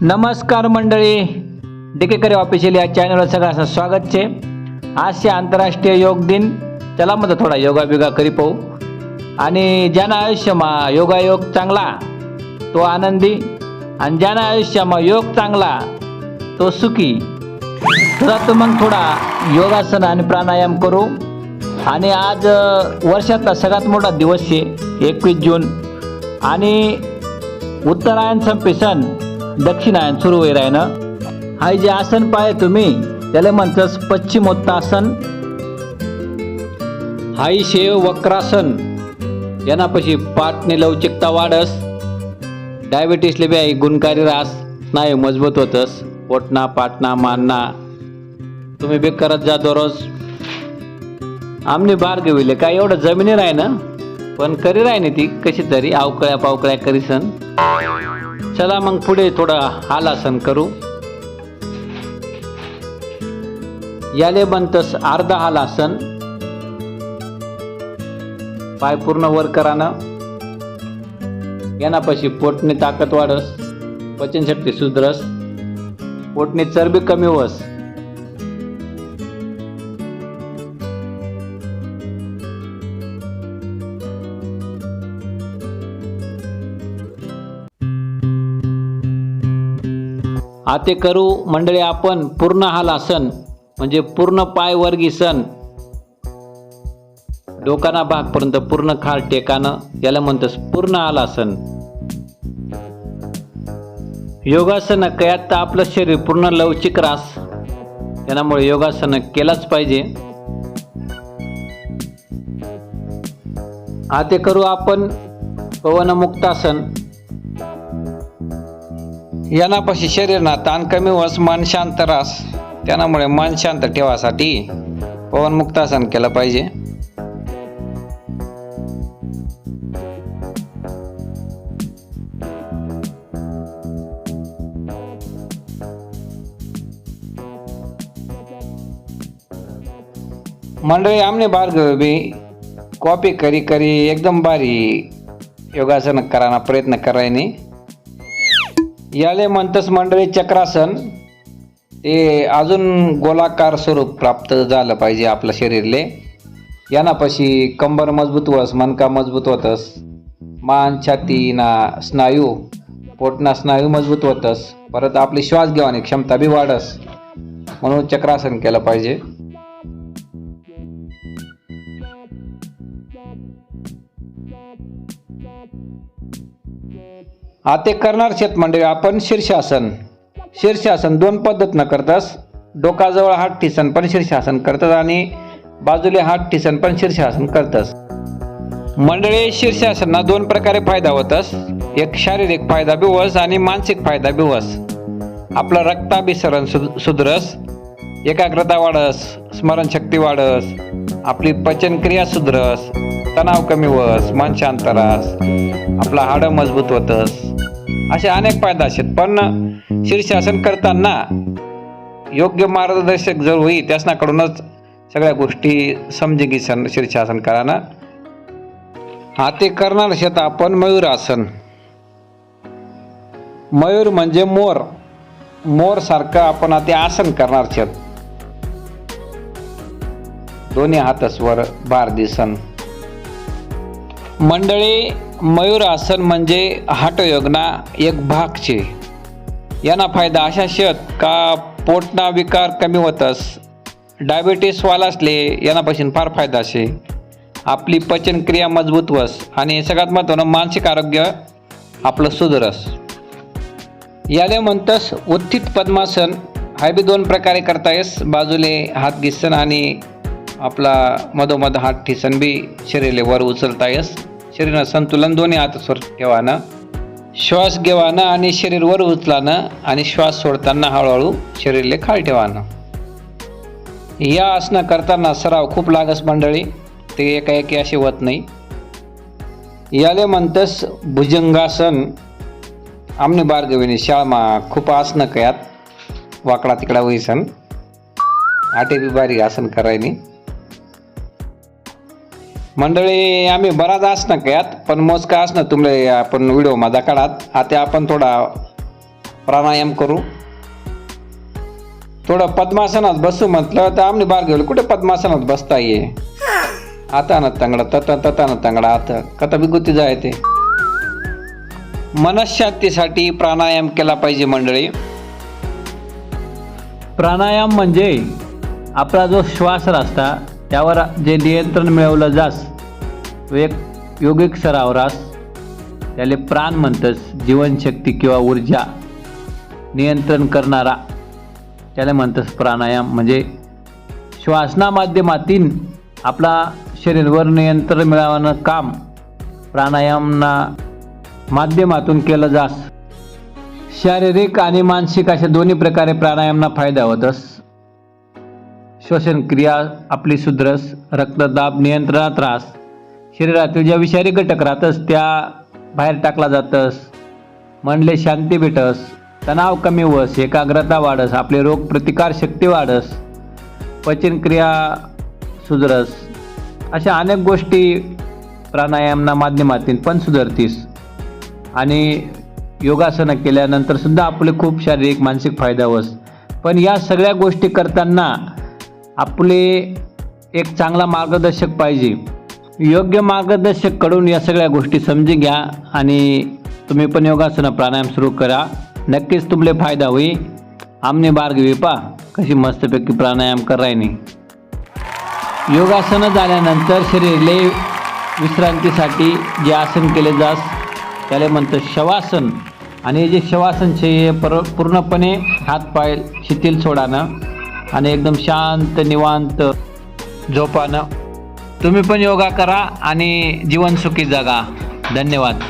नमस्कार मंडळी. डिकेकरी ऑफिशियल या चॅनलवर सगळ्यांचं स्वागत आहे. आज से आंतरराष्ट्रीय योग दिन. चला मग थोडा योगा बिगा करी पाहू. आणि ज्यानं आयुष्यमा योगायोग चांगला तो आनंदी. आणि ज्यानं आयुष्यमा योग चांगला तो सुखी. चला तर मग थोडा योगासन आणि प्राणायाम करू. आणि आज वर्षातला सगळ्यात मोठा दिवस आहे एकवीस जून. आणि उत्तरायण संपे सण दक्षिणायन सुरू होई आहे ना हा जे आसन पाय तुम्ही त्याला म्हणतस पश्चिमोत्तासन. हाई शेव वक्रासन यानापाशी पाठने लवचिकता वाढस. डायबिटीसले बी आई गुणकारी रास स्नायू मजबूत होतस. पोटना पाटना मानना. तुम्ही बी करत जा दररोज. आमने बार घेविले काय एवढं जमिनी आहे ना पण करी राही ना ती कशी तरी अवकळ्या पावकळ्या करीसन. चला मग पुढे थोडं आलासन करू. याले बनतस अर्धा हालासन पाय पूर्ण वर करानं. येणापाशी पोटने ताकद वाढस पचनशक्ती सुधरस. पोटने चरबी कमी व्हस. आते करू मंडळी आपण पूर्ण हालासन म्हणजे पूर्ण पाय वर्गीसन डोकाना भागपर्यंत पूर्ण खाल टेकानं याला म्हणतस पूर्ण आलासन योगासनं कयात तर आपलं शरीर पूर्ण लवचिक रास त्यामुळे योगासनं केलाच पाहिजे. आते करू आपण पवनमुक्तासन. यानापाशी शरीरना ताण कमी होस मन शांत रास. त्यामुळे मन शांत ठेवासाठी पवनमुक्तासन केलं पाहिजे. मंडळी आमने बार बी कॉपी करी करी एकदम भारी योगासन कराना प्रयत्न करायने. याले म्हणतस मंडळी चक्रासन. ते अजून गोलाकार स्वरूप प्राप्त झालं पाहिजे आपलं शरीरले. यानापाशी कंबर मजबूत वस मनका मजबूत होतस. मान छाती ना स्नायू पोटना स्नायू मजबूत होतस. परत आपली श्वास घेवानी क्षमता बी वाढस. म्हणून चक्रासन केलं पाहिजे. आते करणार शेत मंडळी आपण शीर्षासन. शीर्षासन दोन पद्धतीनं करतास. डोकाजवळ हात ठिसन पण शीर्षासन करतात आणि बाजूले हात ठिसन पण शीर्षासन करतास. मंडळी शीर्षासना दोन प्रकारे फायदा होतास. एक शारीरिक फायदा बी होस आणि मानसिक फायदा बी होस. आपलं रक्ताभिसरण सुध सुधरस. एकाग्रता वाढस स्मरणशक्ती वाढस. आपली पचनक्रिया सुधरस. तणाव कमी वस मन शांत राहस. आपला हाडं मजबूत होतस. असे अनेक फायदा आहेत पण शीर्षासन करताना योग्य मार्गदर्शक जर होई त्यासनाकडूनच सगळ्या गोष्टी समजे की सन शीर्षासन कराना. हा ते करणार शेत आपण मयूरासन मयूर म्हणजे मोर. मोर सारखं आपण ते आसन करणार शेत दोन्ही हातस्वर बार दिसन. मंडळी मयूरासन म्हणजे हाटयोगना एक भाग छे याना फायदा अशा शेत का पोटना विकार कमी होतस. डायबिटीस वालासले यानापासून फार फायदा शे. आपली पचनक्रिया मजबूत वस आणि सगळ्यात महत्त्वानं मानसिक आरोग्य आपलं सुधरस. याले म्हणतस उत्थित पद्मासन. हाय बी दोन प्रकारे करता येस. बाजूले हात घिसन आणि आपला मधोमध हात ठिसन बी शरीरले वर उचलता येस. शरीर संतुलन दोन्ही हातस्वर ठेवानं. श्वास घेवानं आणि शरीर वर उचलानं आणि श्वास सोडताना हळूहळू शरीरले खाल ठेवानं. या आसनं करताना सराव खूप लागस मंडळी ते एकाएकी असे होत नाही. याले म्हणतस भुजंगासन आमने बारगविनी शाळमा खूप आसनं कयात. वाकडा तिकडा होईसन. आटे बी बारी आसन करायनी. मंडळी आम्ही बराच असणं कयात पण मोजका असणं तुमले आपण व्हिडिओ माझा काढात आता आपण थोडा प्राणायाम करू. थोडं पद्मासनात बसू म्हटलं तर आम्ही बार घेऊ कुठे पद्मासनात बसता ये? आता ना तंगडा तत तता ना तंगडा आता. कथा बिगुती जाय ते मनशांतीसाठी प्राणायाम केला पाहिजे मंडळी. प्राणायाम म्हणजे आपला जो श्वास असता त्यावर जे नियंत्रण मिळवलं जास तो एक योगिक सराव रास. त्याले प्राण म्हणतस जीवनशक्ती किंवा ऊर्जा नियंत्रण करणारा. त्याला म्हणतस प्राणायाम. म्हणजे श्वासना माध्यमातून आपला शरीरवर नियंत्रण मिळवणं काम प्राणायामना माध्यमातून केलं जास. शारीरिक आणि मानसिक अशा दोन्ही प्रकारे प्राणायामना फायदा होतस. श्वसन क्रिया आपली सुधरस रक्तदाब नियंत्रणात त्रास शरीरातील ज्या विषारी घटक राहतस त्या बाहेर टाकला जातस. मनले शांती भेटस. तणाव कमी वस एकाग्रता वाढस आपली रोग प्रतिकार शक्ती वाढस. पचनक्रिया सुधरस. अशा अनेक गोष्टी प्राणायामना माध्यमातून पण सुधरतीस. आणि योगासनं केल्यानंतर सुद्धा आपले खूप शारीरिक मानसिक फायदा होस पण या सगळ्या गोष्टी करताना आपले एक चांगला मार्गदर्शक पाहिजे. योग्य मार्गदर्शककडून या सगळ्या गोष्टी समजून घ्या आणि तुम्ही पण योगासनं प्राणायाम सुरू करा. नक्कीच तुमले फायदा होईल. आमने बार घेऊ पा. कशी मस्तपैकी प्राणायाम करायनी योगासनं झाल्यानंतर शरीरले विश्रांतीसाठी जे आसन केले जास त्याला म्हणतं शवासन. आणि हे जे शवासन छे हे पर पूर्णपणे हातपाय शिथिल सोडानं आणि एकदम शांत निवांत झोपानं. तुम्ही पण योगा करा आणि जीवन सुखी जगा. धन्यवाद.